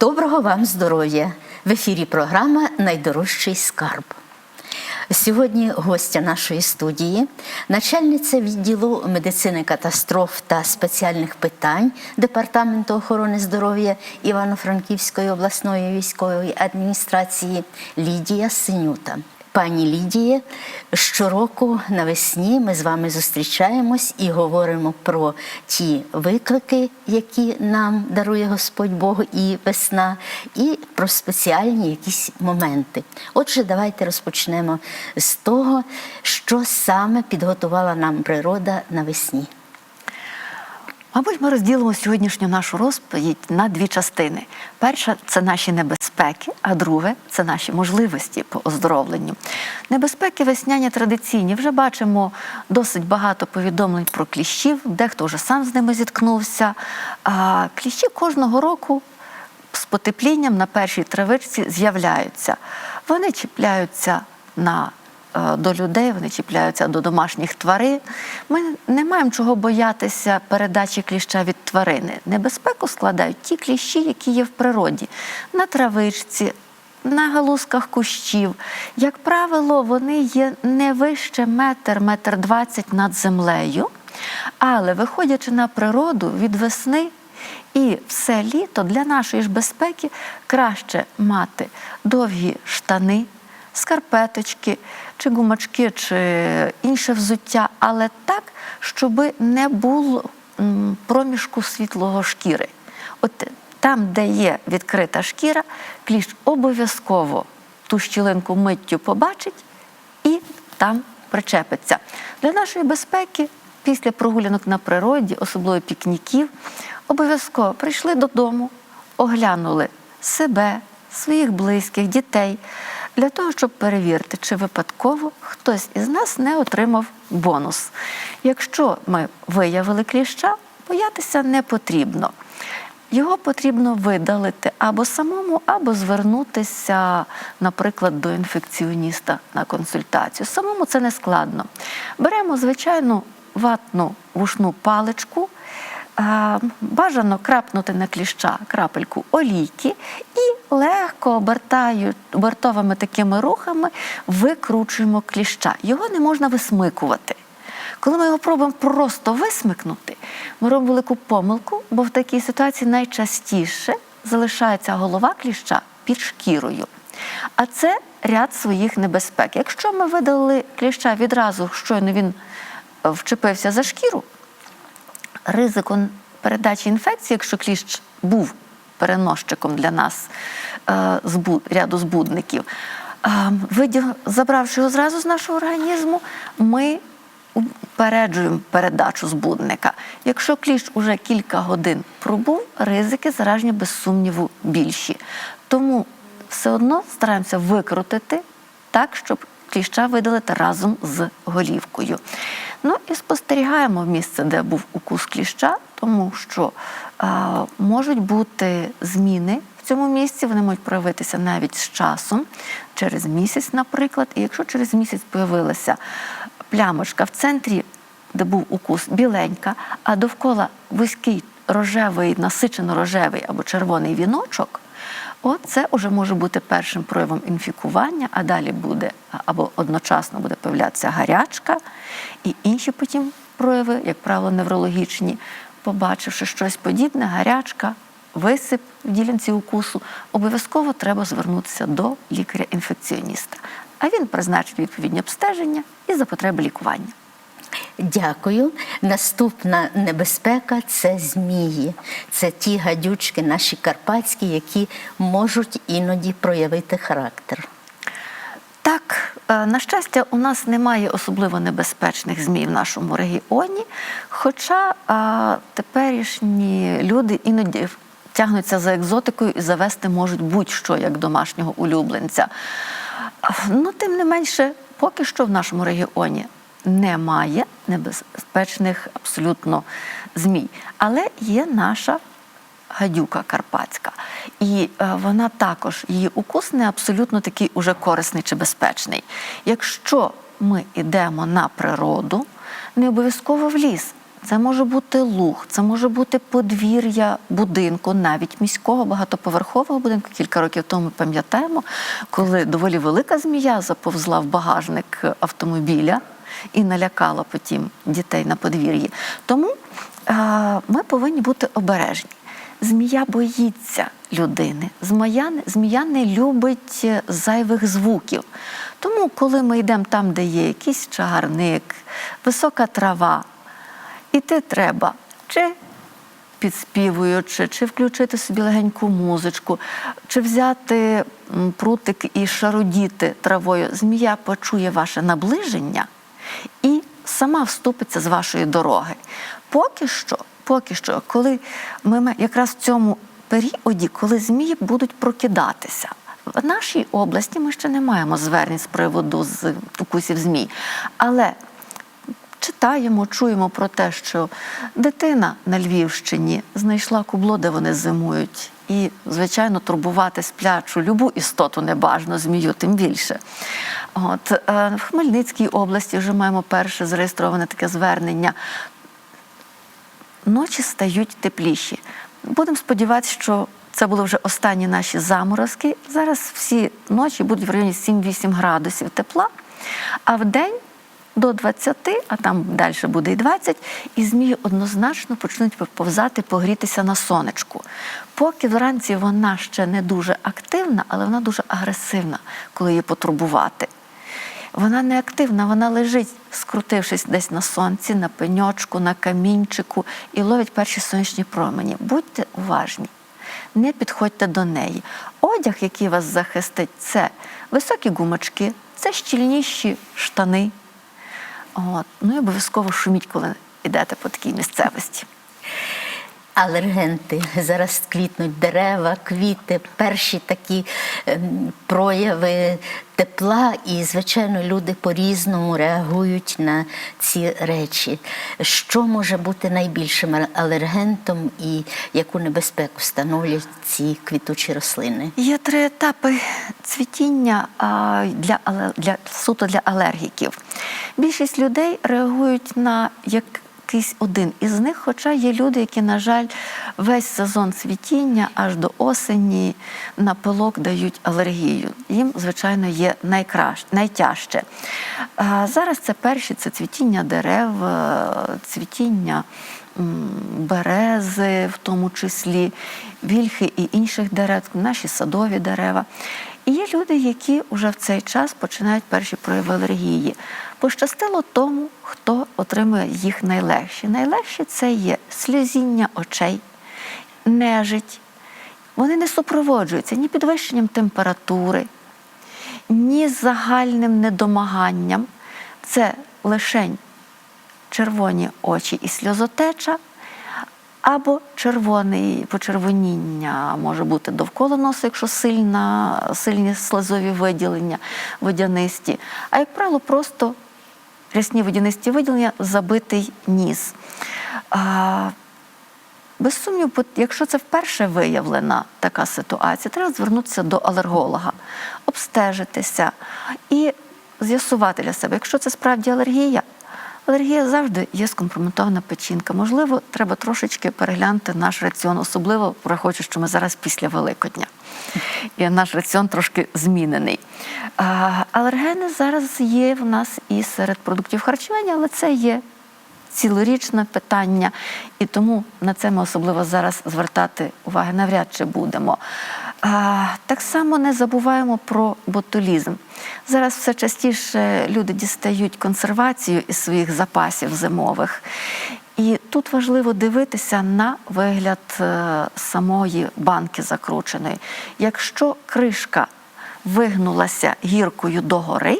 Доброго вам здоров'я! В ефірі програма Найдорожчий скарб. Сьогодні гостя нашої студії, начальниця відділу медицини катастроф та спеціальних питань Департаменту охорони здоров'я Івано-Франківської обласної військової адміністрації Лідія Синюта. Пані Лідіє, щороку навесні ми з вами зустрічаємось і говоримо про ті виклики, які нам дарує Господь Бог і весна, і про спеціальні якісь моменти. Отже, давайте розпочнемо з того, що саме підготувала нам природа навесні. Мабуть, ми розділимо сьогоднішню нашу розповідь на дві частини. Перша це наші небезпеки, а друге це наші можливості по оздоровленню. Небезпеки весняні традиційні. Вже бачимо досить багато повідомлень про кліщів, дехто вже сам з ними зіткнувся. А кліщі кожного року з потеплінням на першій травичці з'являються. Вони чіпляються на до людей, вони чіпляються до домашніх тварин. Ми не маємо чого боятися передачі кліща від тварини. Небезпеку складають ті кліщі, які є в природі, на травичці, на галузках кущів. Як правило, вони є не вище метр, метр двадцять над землею. Але виходячи на природу від весни і все літо для нашої ж безпеки краще мати довгі штани, скарпеточки, чи гумачки, чи інше взуття, але так, щоб не було проміжку світлого шкіри. От там, де є відкрита шкіра, кліщ обов'язково ту щілинку миттю побачить і там причепиться. Для нашої безпеки після прогулянок на природі, особливо пікніків, обов'язково прийшли додому, оглянули себе, своїх близьких, дітей, для того, щоб перевірити, чи випадково хтось із нас не отримав бонус. Якщо ми виявили кліща, боятися не потрібно. Його потрібно видалити або самому, або звернутися, наприклад, до інфекціоніста на консультацію. Самому це не складно. Беремо звичайну ватну вушну паличку, бажано крапнути на кліща крапельку олійки і легко обертаю, обертовими такими рухами викручуємо кліща. Його не можна висмикувати. Коли ми його пробуємо просто висмикнути, ми робимо велику помилку, бо в такій ситуації найчастіше залишається голова кліща під шкірою. А це ряд своїх небезпек. Якщо ми видали кліща відразу, щойно він е, вчепився за шкіру, ризику передачі інфекції, якщо кліщ був переносчиком для нас е, ряду збудників, е, забравши його зразу з нашого організму, ми упереджуємо передачу збудника. Якщо кліщ уже кілька годин пробув, ризики зараження без сумніву більші. Тому все одно стараємося викрутити так, щоб кліща видалити разом з голівкою. Ну і спостерігаємо місце, де був укус кліща, тому що е, можуть бути зміни в цьому місці, вони можуть проявитися навіть з часом, через місяць, наприклад. І якщо через місяць появилася плямочка в центрі, де був укус, біленька, а довкола вузький рожевий, насичено рожевий або червоний віночок. От це вже може бути першим проявом інфікування, а далі буде або одночасно буде появлятися гарячка, і інші потім прояви, як правило, неврологічні. Побачивши щось подібне, гарячка, висип в ділянці укусу, обов'язково треба звернутися до лікаря-інфекціоніста. А він призначить відповідні обстеження і за потреби лікування. Дякую. Наступна небезпека це змії. Це ті гадючки, наші карпатські, які можуть іноді проявити характер. Так, е, на щастя, у нас немає особливо небезпечних змій в нашому регіоні, хоча а, теперішні люди іноді тягнуться за екзотикою і завести можуть будь-що як домашнього улюбленця. Ну, тим не менше, поки що в нашому регіоні немає небезпечних абсолютно змій. Але є наша гадюка карпатська. І е, вона також, її укус не абсолютно такий уже корисний чи безпечний. Якщо ми йдемо на природу, не обов'язково в ліс. це може бути луг, це може бути подвір'я будинку, навіть міського багатоповерхового будинку. Кілька років тому пам'ятаємо, коли доволі велика змія заповзла в багажник автомобіля і налякала потім дітей на подвір'ї. Тому е, ми повинні бути обережні. Змія боїться людини. Змія, змія не любить е, зайвих звуків. Тому, коли ми йдемо там, де є якийсь чагарник, висока трава, іти треба чи підспівуючи, чи включити собі легеньку музичку, чи взяти прутик і шародіти травою. Змія почує ваше наближення і сама вступиться з вашої дороги. Поки що, поки що, коли ми якраз в цьому періоді, коли змії будуть прокидатися. В нашій області ми ще не маємо звернень з приводу з укусів змій. Але читаємо, чуємо про те, що дитина на Львівщині знайшла кубло, де вони зимують. І, звичайно, турбувати сплячу любу істоту небажано, змію, тим більше. От, е, в Хмельницькій області вже маємо перше зареєстроване таке звернення. Ночі стають тепліші. Будемо сподіватися, що це були вже останні наші заморозки. Зараз всі ночі будуть в районі 7-8 градусів тепла, а в день до 20, а там далі буде і 20, і змії однозначно почнуть повзати, погрітися на сонечку. Поки вранці вона ще не дуже активна, але вона дуже агресивна, коли її потурбувати. Вона не активна, вона лежить, скрутившись десь на сонці, на пеньочку, на камінчику і ловить перші сонячні промені. Будьте уважні, не підходьте до неї. Одяг, який вас захистить, це високі гумочки, це щільніші штани. От. Ну і обов'язково шуміть, коли йдете по такій місцевості. Алергенти зараз квітнуть дерева, квіти, перші такі ем, прояви тепла, і звичайно люди по-різному реагують на ці речі. Що може бути найбільшим алергентом і яку небезпеку становлять ці квітучі рослини? Є три етапи цвітіння для, для суто для алергіків. Більшість людей реагують на якийсь один із них, хоча є люди, які, на жаль, весь сезон цвітіння аж до осені на пилок дають алергію. Їм, звичайно, є найкраще, найтяжче. Зараз це перші це цвітіння дерев, е, цвітіння берези, в тому числі вільхи і інших дерев, наші садові дерева. І є люди, які вже в цей час починають перші прояви алергії. Пощастило тому, хто отримує їх найлегші. Найлегші це є сльозіння очей, нежить. Вони не супроводжуються ні підвищенням температури, ні загальним недомаганням. Це лишень червоні очі і сльозотеча, або червоний почервоніння може бути довкола носу, якщо сильна, сильні слизові виділення водянисті. А як правило, просто рясні водянисті виділення, забитий ніс. А, без сумніву, якщо це вперше виявлена така ситуація, треба звернутися до алерголога, обстежитися і з'ясувати для себе, якщо це справді алергія. Алергія завжди є скомпрометована печінка. Можливо, треба трошечки переглянути наш раціон, особливо враховуючи, що ми зараз після Великодня. І наш раціон трошки змінений. Алергени зараз є в нас і серед продуктів харчування, але це є цілорічне питання, і тому на це ми особливо зараз звертати уваги навряд чи будемо. Так само не забуваємо про ботулізм. Зараз все частіше люди дістають консервацію із своїх запасів зимових. І тут важливо дивитися на вигляд е, самої банки закрученої. Якщо кришка вигнулася гіркою догори,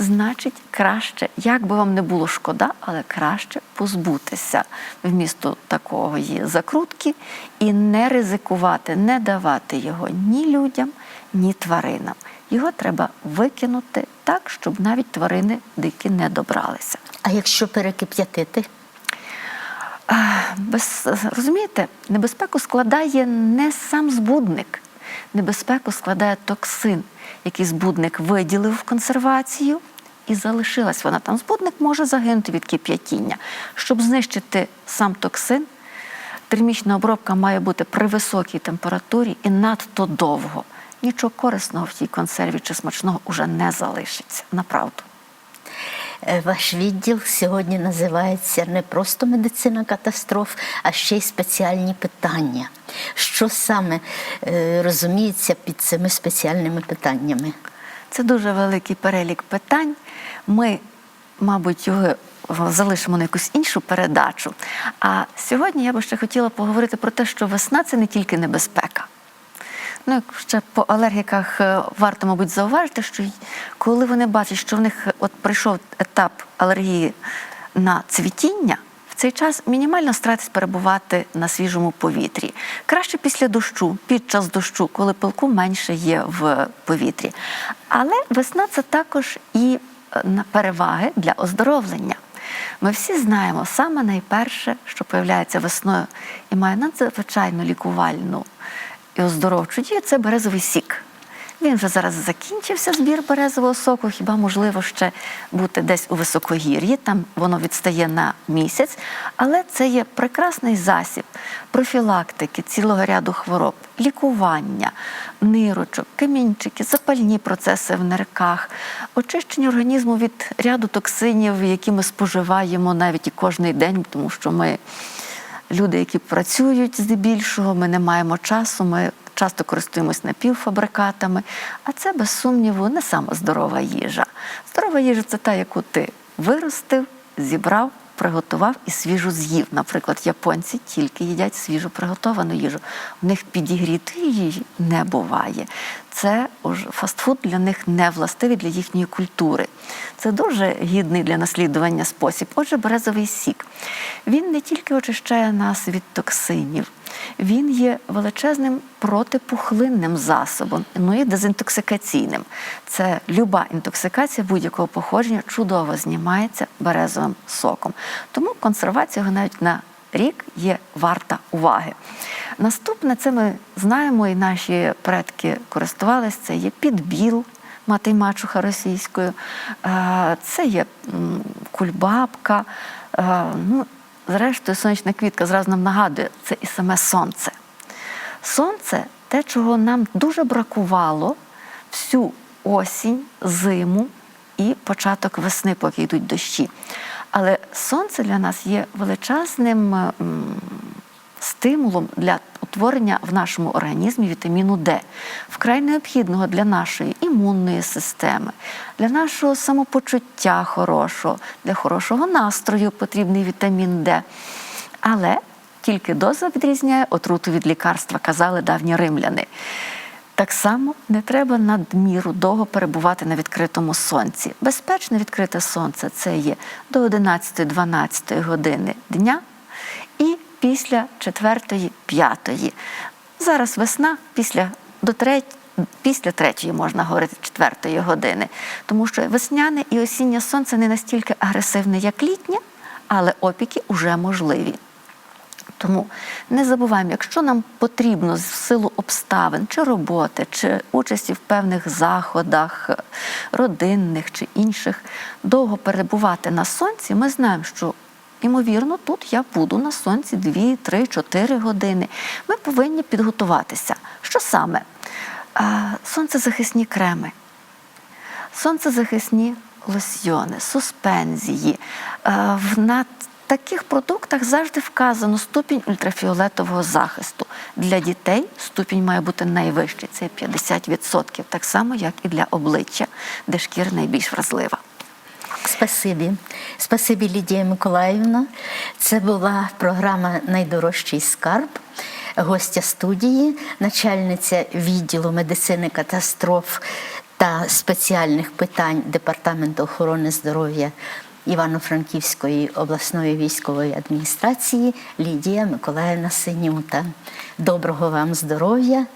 значить краще, як би вам не було шкода, але краще позбутися вмісту такої закрутки і не ризикувати, не давати його ні людям, ні тваринам. Його треба викинути так, щоб навіть тварини дикі не добралися. А якщо перекип'ятити? Без, розумієте, небезпеку складає не сам збудник, небезпеку складає токсин, який збудник виділив в консервацію і залишилась вона там. Збудник може загинути від кип'ятіння. Щоб знищити сам токсин, термічна обробка має бути при високій температурі і надто довго. Нічого корисного в тій консерві чи смачного уже не залишиться. Направду. Е, Ваш відділ сьогодні називається не просто медицина катастроф, а ще й спеціальні питання. Що саме е, розуміється під цими спеціальними питаннями? Це дуже великий перелік питань. Ми, мабуть, його залишимо на якусь іншу передачу. А сьогодні я би ще хотіла поговорити про те, що весна це не тільки небезпека. Ну, ще по алергіках е, варто, мабуть, зауважити, що коли вони бачать, що в них от прийшов етап алергії на цвітіння, цей час мінімально старатись перебувати на свіжому повітрі. Краще після дощу, під час дощу, коли пилку менше є в повітрі. Але весна це також і е, на переваги для оздоровлення. Ми всі знаємо, саме найперше, що появляється весною і має надзвичайно лікувальну і оздоровчу дію, це березовий сік. Він вже зараз закінчився збір березового соку. Хіба можливо ще бути десь у високогір'ї, там воно відстає на місяць. Але це є прекрасний засіб профілактики цілого ряду хвороб, лікування, нирочок, камінчики, запальні процеси в нирках, очищення організму від ряду токсинів, які ми споживаємо навіть і кожний день, тому що ми люди, які працюють здебільшого, ми не маємо часу, ми часто користуємось напівфабрикатами, а це, без сумніву, не сама здорова їжа. Здорова їжа це та, яку ти виростив, зібрав, приготував і свіжу з'їв. Наприклад, японці тільки їдять свіжу приготовану їжу. У них підігрітої її не буває. Це фастфуд для них не властивий для їхньої культури. Це дуже гідний для наслідування спосіб. Отже, березовий сік. Він не тільки очищає нас від токсинів, він є величезним протипухлинним засобом, ну і дезінтоксикаційним. Це люба інтоксикація будь-якого походження чудово знімається березовим соком. Тому консервація його навіть на рік є варта уваги. Наступне, це ми знаємо, і наші предки користувалися, це є підбіл, мати мачуха російською, е, це є кульбабка. е, Ну, зрештою, сонячна квітка зразу нам нагадує, це і саме сонце. Сонце те, чого нам дуже бракувало всю осінь, зиму і початок весни, поки йдуть дощі. Але сонце для нас є величезним стимулом для утворення в нашому організмі вітаміну Д, вкрай необхідного для нашої імунної системи, для нашого самопочуття хорошого, для хорошого настрою потрібний вітамін Д. Але тільки доза відрізняє отруту від лікарства, казали давні римляни. Так само не треба надміру довго перебувати на відкритому сонці. Безпечне відкрите сонце це є до 11-12 години дня і після 4-5. Зараз весна після до 3, після третьої можна говорити четвертої години, тому що весняне і осіннє сонце не настільки агресивне, як літнє, але опіки вже можливі. Тому не забуваємо, якщо нам потрібно з силу обставин, чи роботи, чи участі в певних заходах, родинних чи інших, довго перебувати на сонці, ми знаємо, що ймовірно тут я буду на сонці 2, 3, 4 години. Ми повинні підготуватися. Що саме? Сонцезахисні креми сонцезахисні лосьйони, суспензії. В таких продуктах завжди вказано ступінь ультрафіолетового захисту. Для дітей ступінь має бути найвищий, це 50%, так само, як і для обличчя, де шкіра найбільш вразлива. Спасибі. Спасибі, Лідія Миколаївна. Це була програма Найдорожчий скарб. Гостя студії, начальниця відділу медицини катастроф та спеціальних питань Департаменту охорони здоров'я Івано-Франківської обласної військової адміністрації Лідія Миколаївна Синюта. Доброго вам здоров'я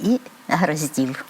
і гараздів!